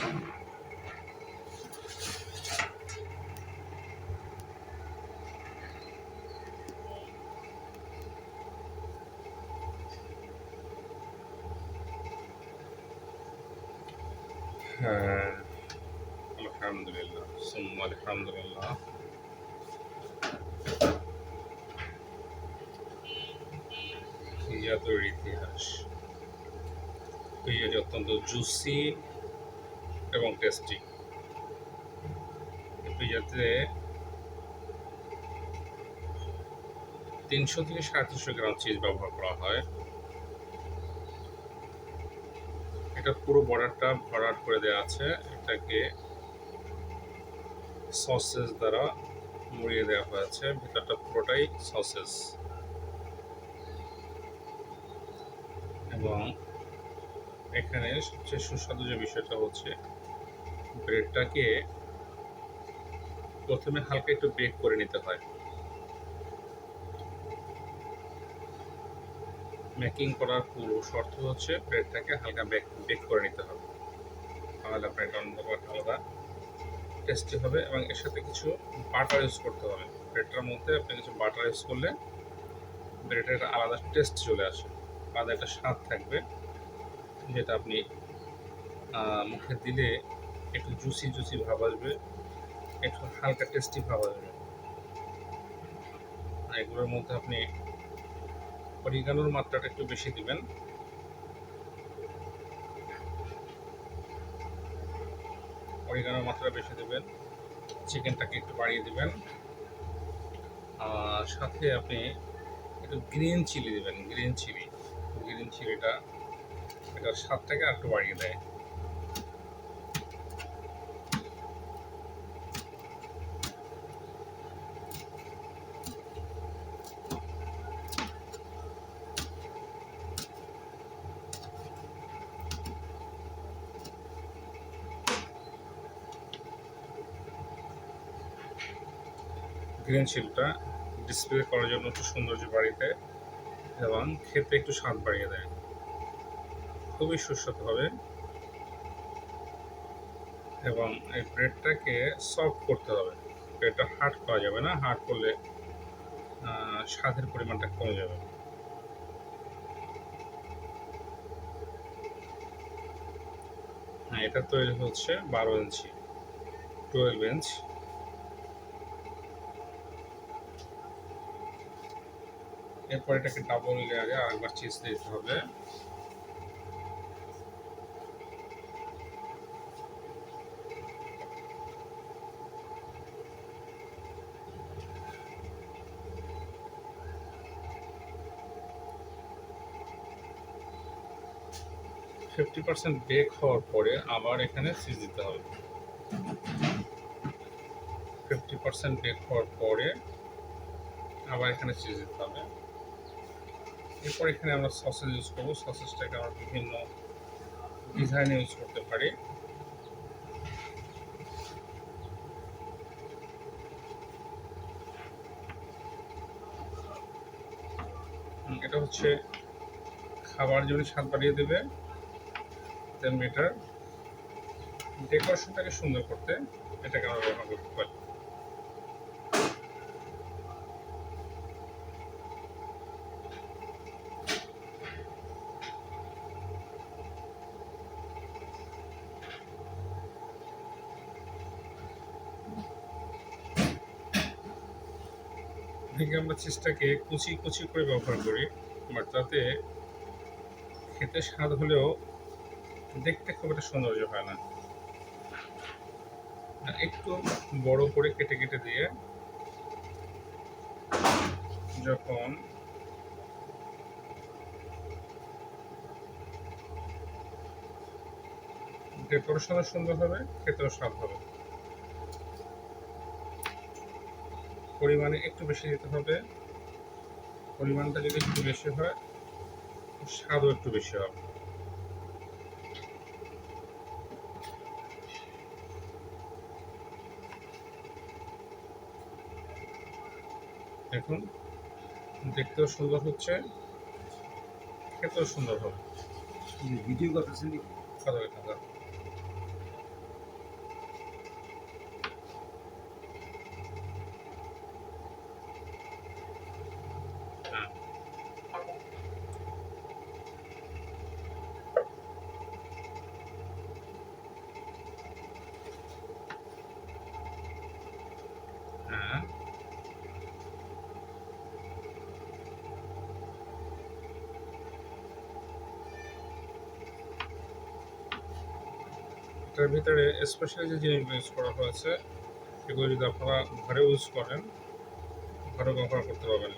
হ্যাঁ আলহামদুলিল্লাহ সুম্মা আলহামদুলিল্লাহ ইতিহাস পিজাটি অত্যন্ত জুসি এবং টেস্টি পিজাতে তিনশো থেকে সাড়ে তিনশো গ্রাম চিজ ব্যবহার করা হয়। এটা পুরো বর্ডারটা ভরাট করে দেওয়া আছে। এটাকে সসেস দ্বারা মুড়িয়ে দেওয়া হয়েছে। ভিতরটা পুরোটাই সসেস এবং এখানে সবচেয়ে সুস্বাদু যে বিষয়টা হচ্ছে ব্রেডটাকে প্রথমে হালকা একটু বেক করে নিতে হয়। মেকিং করার পুরো শর্ত হচ্ছে ব্রেডটাকে হালকা বেক বেক করে নিতে হবে। তাহলে ব্রেড অন্যভাবে আলাদা টেস্টি হবে এবং এর সাথে কিছু বাটার ইউজ করতে হবে। ব্রেডটার মধ্যে আপনি কিছু বাটার ইউজ করলে ব্রেডের একটা আলাদা টেস্ট চলে আসে। আলাদা একটা স্বাদ থাকবে, যেটা আপনি মুখে দিলে একটু জুসি জুসি ভাব আসবে। একটু হালকা টেস্টি ভাব আসবে। আর এগুলোর মধ্যে আপনি অরিগানোর মাত্রাটা একটু বেশি দিবেন। অরিগানোর মাত্রা বেশি দেবেন। চিকেনটাকে একটু বাড়িয়ে দিবেন। আর সাথে আপনি একটু গ্রিন চিলি দিবেন গ্রিন চিলি গ্রিন চিলিটা এটার স্বাদটাকে একটু বাড়িয়ে দেয়। গ্রিন চিলটা ডিসপ্লে করার জন্য একটু সৌন্দর্য দেয় এবং খেতে একটু স্বাদ বাড়িয়ে দেয়। খুবই সুস্বাদু হবে এবং এই ব্রেডটাকে সফট করতে হবে। ব্রেডটা হার্ড করা যাবে না হার্ড করলে স্বাদের পরিমাণটা কমে যাবে। হ্যাঁ এটা তৈরি হচ্ছে বারো ইঞ্চি টুয়েলভ ইঞ্চ এরপর এটাকে ডাবল লেয়ারে আরেকবার চিজ দিতে হবে। ফিফটি পার্সেন্ট বেক হওয়ার পরে আবার এখানে চিজ দিতে হবে। ফিফটি পার্সেন্ট বেক হওয়ার পরে আবার এখানে চিজ দিতে হবে। এরপর এখানে আমরা সসেজ ইউজ করব। সসেজটাকে আমরা বিভিন্ন ডিজাইনে ইউজ করতে পারি। এটা হচ্ছে খাবার যদি স্বাদ বাড়িয়ে দেবে দেন এটার ডেকোরেশনটাকে সুন্দর করতে এটাকে আমরা ব্যবহার করতে পারি। থেকে আমরা চিজটাকে কুচি কুচি করে ব্যবহার করি, বাট তাতে খেতে স্বাদ হলেও দেখতে খুব একটা সৌন্দর্য হয় না। একটু বড় করে কেটে কেটে দিয়ে যখন ডেকোরেশনও সুন্দর হবে, খেতেও স্বাদ হবে। পরিমাণে একটু বেশি দিতে হবে। পরিমাণটা যদি একটু বেশি হয় স্বাদও একটু বেশি হবে। দেখুন দেখতেও সুন্দর হচ্ছে খেতেও সুন্দর হবে। ভিডিও করতেছেন নাকি? খাওয়া এটার ভিতরে স্পেশালি যে জিনিসগুলো ইউজ করা হয়েছে, এগুলো যদি আপনারা ঘরে ইউজ করেন, ঘরে ব্যবহার করতে পারবেন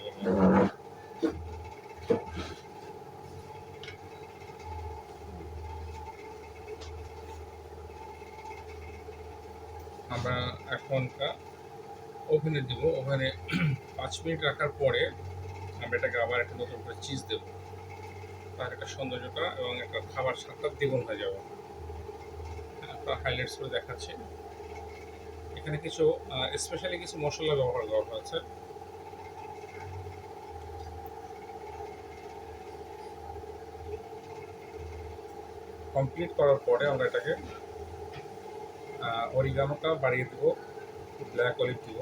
আমরা এখনটা ওভেনে দিব। ওভেনে পাঁচ মিনিট রাখার পরে আমরা এটাকে আবার একটা নতুন করে চিজ দেবো। তার একটা সৌন্দর্যটা এবং একটা খাবার স্বাদটা দ্বিগুণ হয়ে যাবে। আপনার হাইলাইটস করে দেখাচ্ছি। এখানে কিছু স্পেশালি কিছু মশলা ব্যবহার করা হয়েছে। কমপ্লিট করার পরে আমরা এটাকে অরিগানোটা বাড়িয়ে দেবো ব্ল্যাক অলিভ দিব।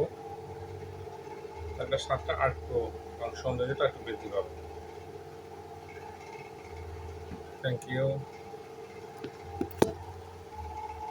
তাহলে স্বাদটা একটু এবং সৌন্দর্যটা একটু বৃদ্ধি পাবে। Thank you